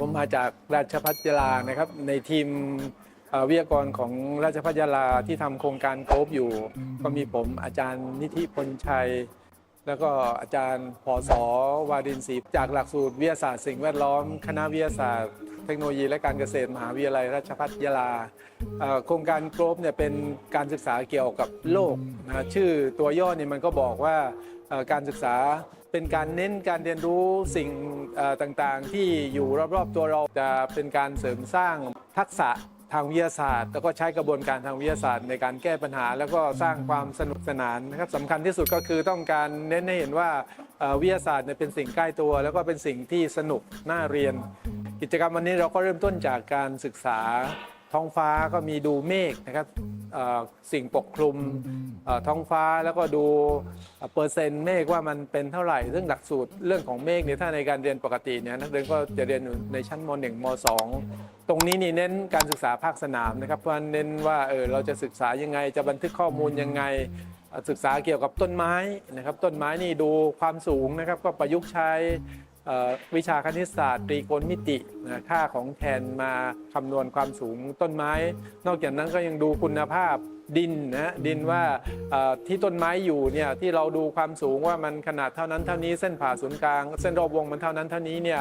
ผมมาจากราชพัฒยาลานะครับ ในทีมวิทยากรของราชพัฒยาลาที่ทำโครงการโคบอยู่ ก็มีผมอาจารย์นิธิพลชัย แล้วก็อาจารย์พศวาดินศรีจากหลักสูตรวิทยาศาสตร์สิ่งแวดล้อม คณะวิทยาศาสตร์ เทคโนโลยีและการเกษตรมหาวิทยาลัยราชภัฏยาลาโครงการโกลบเนี่ยเป็นการศึกษาเกี่ยวกับโลกนะชื่อตัวย่อเนี่ยมันก็บอกว่า การศึกษา เป็นการเน้นการเรียนรู้สิ่งต่างๆ ที่อยู่รอบๆตัวเราจะเป็นการเสริมสร้างทักษะทางวิทยาศาสตร์ แล้วก็ใช้กระบวนการทางวิทยาศาสตร์ในการแก้ปัญหา แล้วก็สร้างความสนุกสนานนะครับสำคัญที่สุดก็คือต้องการเน้นให้เห็นว่าวิทยาศาสตร์เป็นสิ่งใกล้ตัว แล้วก็เป็นสิ่งที่สนุกน่าเรียน กิจกรรมวันนี้เราก็เริ่มต้นจากการศึกษาท้องฟ้าก็มีดูเมฆนะครับ สิ่งปกคลุมเอ่อท้องฟ้าแล้วก็ดูเอ่อเปอร์เซ็นต์เมฆว่ามันเป็นเท่าไหร่ ซึ่งหลักสูตรเรื่องของเมฆเนี่ยถ้าในการเรียนปกติเนี่ยนักเรียนก็จะเรียนอยู่ในชั้นม .1 ม .2 ตรงนี้นี่เน้นการศึกษาภาคสนามนะครับเพราะฉะนั้นเน้นว่าเออเราจะศึกษายังไงจะบันทึกข้อมูลยังไงเอ่อศึกษาเกี่ยวกับต้นไม้นะครับต้นไม้นี่ดูความสูงนะครับก็ประยุกต์ใช้เอ่อ วิชาคณิตศาสตร์ตรีโกณมิติค่าของแทนมาคำนวณความสูงต้นไม้ นอกจากนั้นก็ยังดูคุณภาพดินนะดินว่าที่ต้นไม้อยู่เนี่ยที่เราดูความสูงว่ามันขนาดเท่านั้นเท่านี้เส้นผ่าศูนย์กลาง เส้นรอบวงมันเท่านั้นเท่านี้เนี่ย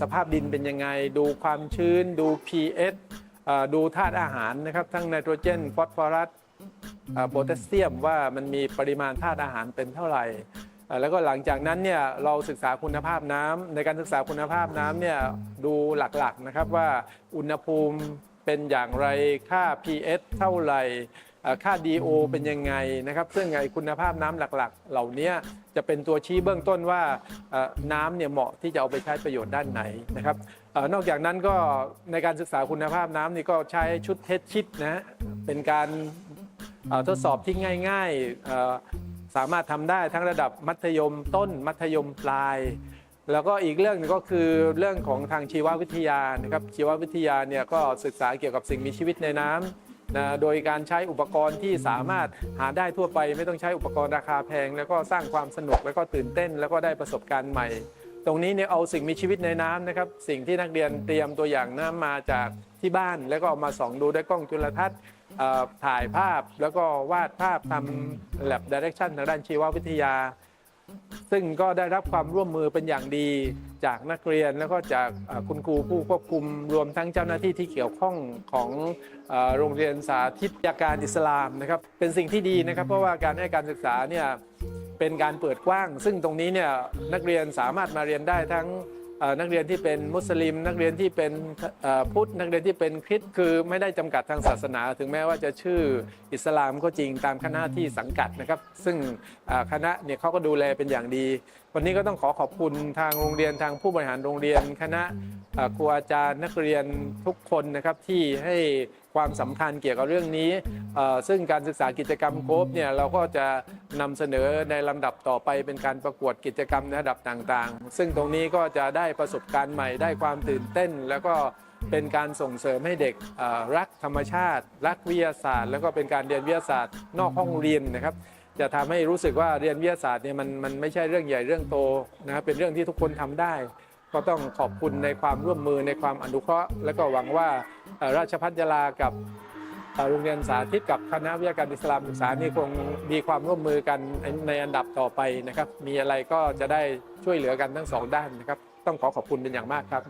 สภาพดินเป็นยังไง ดูความชื้น ดู pH เอ่อดูธาตุอาหารนะครับทั้งไนโตรเจนฟอสฟอรัสโพแทสเซียมว่ามันมีปริมาณธาตุอาหารเป็นเท่าไหร่ แล้วก็หลังจากนั้นเนี่ยเราศึกษาคุณภาพน้ำในการศึกษาคุณภาพน้ำเนี่ยดูหลักๆนะครับว่าอุณหภูมิเป็นอย่างไรค่า pH เท่าไหร่เอ่อค่า DO เป็นยังไงนะครับซึ่งไอ้คุณภาพน้ำหลักๆ เหล่านี้จะเป็นตัวชี้เบื้องต้นว่าน้ำเนี่ยเหมาะที่จะเอาไปใช้ประโยชน์ด้านไหนนะครับนอกจากนั้นก็ในการศึกษาคุณภาพน้ำนี่ก็ใช้ชุดเทสชิดนะเป็นการทดสอบที่ง่ายๆ สามารถทำได้ทั้งระดับมัธยมต้นมัธยมปลาย แล้วก็อีกเรื่องนึงก็คือเรื่องของทางชีววิทยานะครับชีววิทยาเนี่ยก็ศึกษาเกี่ยวกับสิ่งมีชีวิตในน้ำนะโดยการใช้อุปกรณ์ที่สามารถหาได้ทั่วไป ไม่ต้องใช้อุปกรณ์ราคาแพง แล้วก็สร้างความสนุกแล้วก็ตื่นเต้น แล้วก็ได้ประสบการณ์ใหม่ ตรงนี้เนี่ยเอาสิ่งมีชีวิตในน้ำนะครับสิ่งที่นักเรียนเตรียมตัวอย่างน้ำมาจากที่บ้าน แล้วก็เอามาส่องดูด้วยกล้องจุลทรรศน์ เอ่อถ่ายภาพแล้วก็วาดภาพทำ lab direction ทางด้านชีววิทยา ซึ่งก็ได้รับความร่วมมือเป็นอย่างดีจากนักเรียนแล้วก็จากเอ่อคุณครูผู้ควบคุมรวมทั้งเจ้าหน้าที่ที่เกี่ยวข้องของเอ่อโรงเรียนสาธิตยาการอิสลามนะครับเป็นสิ่งที่ดีนะครับ เพราะว่าการให้การศึกษาเนี่ยเป็นการเปิดกว้าง ซึ่งตรงนี้เนี่ยนักเรียนสามารถมาเรียนได้ทั้ง นักเรียนที่เป็นมุสลิม นักเรียนที่เป็นพุทธนักเรียนที่เป็นคริสต์คือไม่ได้จำกัดทางศาสนา ถึงแม้ว่าจะชื่ออิสลามก็จริงตามคณะที่สังกัดนะครับ ซึ่งคณะเนี่ยเขาก็ดูแลเป็นอย่างดี วันนี้ก็ต้องขอขอบคุณทางโรงเรียนทางผู้บริหารโรงเรียน คณะครูอาจารย์นักเรียนทุกคนนะครับที่ให้ความสำคัญเกี่ยวกับเรื่องนี้ ซึ่งการศึกษากิจกรรมโคบเนี่ยเราก็จะนำเสนอในลำดับต่อไปเป็นการประกวดกิจกรรมในระดับต่างๆ ซึ่งตรงนี้ก็จะได้ประสบการณ์ใหม่ได้ความตื่นเต้น แล้วก็เป็นการส่งเสริมให้เด็กรักธรรมชาติ รักวิทยาศาสตร์ แล้วก็เป็นการเรียนวิทยาศาสตร์ นอกห้องเรียนนะครับ จะทำให้รู้สึกว่าเรียนวิทยาศาสตร์เนี่ยมันมันไม่ใช่เรื่องใหญ่เรื่องโตนะครับเป็นเรื่องที่ทุกคนทำได้ก็ต้องขอบคุณในความร่วมมือในความอนุเคราะห์ และก็หวังว่าราชพัฒยาลากับ โรงเรียนสาธิตกับคณะวิทยาการอิสลามศึกษานี่คงมีความร่วมมือกันในอันดับต่อไปนะครับ มีอะไรก็จะได้ช่วยเหลือกันทั้งสองด้านนะครับ ต้องขอขอบคุณเป็นอย่างมากครับ